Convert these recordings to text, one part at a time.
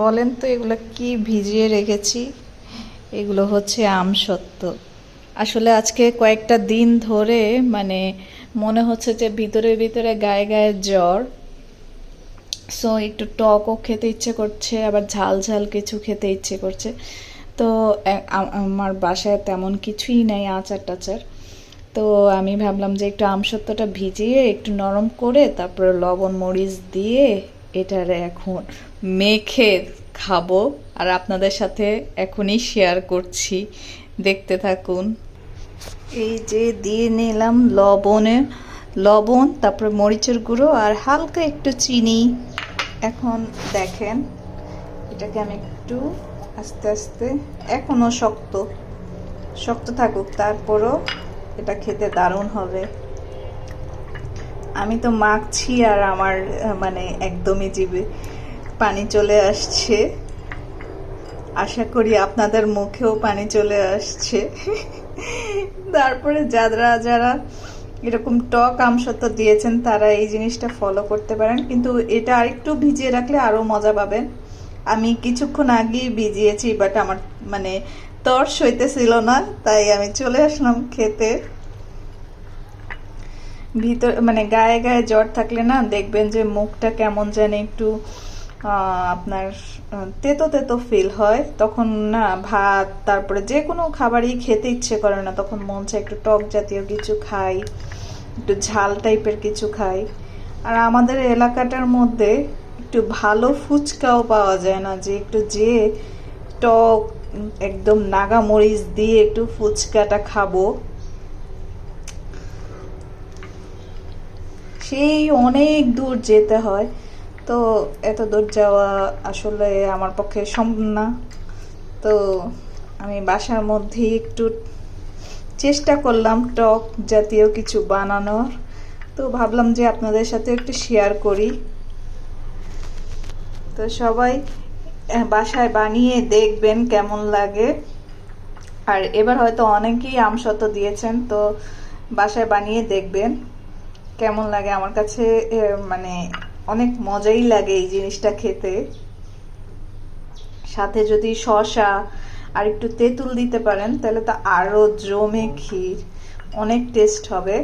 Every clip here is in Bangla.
বলেন তো, এগুলো কি ভিজিয়ে রেখেছি? এগুলো হচ্ছে আমসত্ত্ব আসলে আজকে কয়েকটা দিন ধরে মানে মনে হচ্ছে যে ভিতরে ভিতরে গায়ে গায়ে জ্বর। সো একটু টকও খেতে ইচ্ছে করছে, আবার ঝাল ঝাল কিছু খেতে ইচ্ছে করছে। তো আমার বাসায় তেমন কিছুই নাই আচার টাচার। তো, আমি ভাবলাম যে একটু আমসত্ত্বটা ভিজিয়ে একটু নরম করে, তারপরে লবণ, মরিচ দিয়ে এটারে এখন মেখে খাব আর আপনাদের সাথে এখনই শেয়ার করছি। দেখতে থাকুন। এই যে দিয়ে নিলাম লবণে, লবণ, তারপরে মরিচের গুঁড়ো আর হালকা একটু চিনি। এখন দেখেন, এটাকে আমি একটু আস্তে আস্তে এখনও শক্ত শক্ত থাকুক, তারপরও এটা খেতে দারুণ হবে। আমি তো মাখছি আর আমার মানে একদমই জিভে পানি চলে আসছে। আশা করি আপনাদের মুখেও পানি চলে আসছে। তারপরে যারা যারা এরকম টক আমসত্ব দিয়েছেন, তারা এই জিনিসটা ফলো করতে পারেন। কিন্তু এটা আরেকটু ভিজিয়ে রাখলে আরও মজা পাবেন। আমি কিছুক্ষণ আগেই ভিজিয়েছি বাট আমার মানে তর্স হইতেছিল না, তাই আমি চলে আসলাম খেতে। ভিতর মানে গায়ে গায়ে জ্বর থাকলে না দেখবেন যে মুখটা কেমন যেন একটু আপনার তেতো তেতো ফিল হয়। তখন না ভাত, তারপরে যে কোনো খাবারই খেতে ইচ্ছে করে না। তখন মন চায় একটু টক জাতীয় কিছু খাই, একটু ঝাল টাইপের কিছু খাই। আর আমাদের এলাকাটার মধ্যে একটু ভালো ফুচকাও পাওয়া যায় না যে একটু যে টক, একদম নাগা মরিচ দিয়ে একটু ফুচকাটা খাব। সেই অনেক দূর যেতে হয়। তো এত দূর যাওয়া আসলে আমার পক্ষে সম্ভব না। তো আমি বাসার মধ্যে একটু চেষ্টা করলাম টক জাতীয় কিছু বানানোর। তো ভাবলাম যে আপনাদের সাথে একটু শেয়ার করি। তো সবাই বাসায় বানিয়ে দেখবেন কেমন লাগে। আর এবার হয়তো অনেকেই আমসত্ব দিয়েছেন, তো বাসায় বানিয়ে দেখবেন। কেমন লাগে? আমার কাছে মানে অনেক মজাই লাগে এই জিনিসটা খেতে। সাথে যদি শসা আর একটু তেঁতুল দিতে পারেন, তাহলে তো আরও জমে ক্ষীর। অনেক টেস্ট হবে।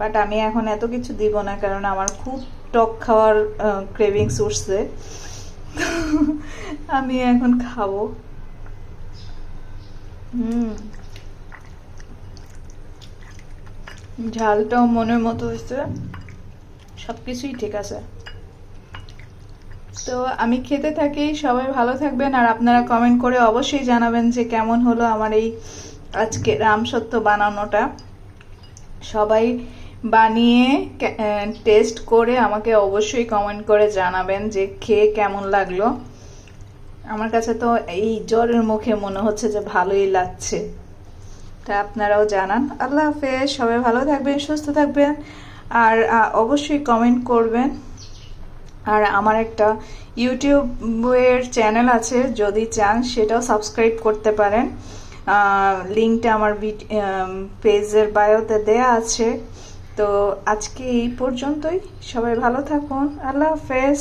বাট আমি এখন এত কিছু দিব না, কারণ আমার খুব টক খাওয়ার ক্রেভিংস উঠছে। আমি এখন খাব। হুম। ঝালটাও মনের মতো হয়েছে। সবকিছুই ঠিক আছে। তো আমি খেতে থাকি, সবাই ভালো থাকবেন, আর আপনারা কমেন্ট করে অবশ্যই জানাবেন যে কেমন হলো আমার এই আজকে রামসত্য বানানোটা। সবাই বানিয়ে টেস্ট করে আমাকে অবশ্যই কমেন্ট করে জানাবেন যে খেয়ে কেমন লাগল। আমার কাছে তো এই জ্বরের মুখে মনে হচ্ছে যে ভালোই লাগছে। তা আপনারাও জানান। আল্লাহ হাফেজ, সবাই ভালো থাকবেন, সুস্থ থাকবেন। আর অবশ্যই কমেন্ট করবেন। আর আমার একটা ইউটিউবের চ্যানেল আছে, যদি চান সেটাও সাবস্ক্রাইব করতে পারেন। লিঙ্কটা আমার পেজের বায়োতে দেয়া আছে। তো আজকে এই পর্যন্তই। সবাই ভালো থাকুন। আল্লাহ হাফেজ।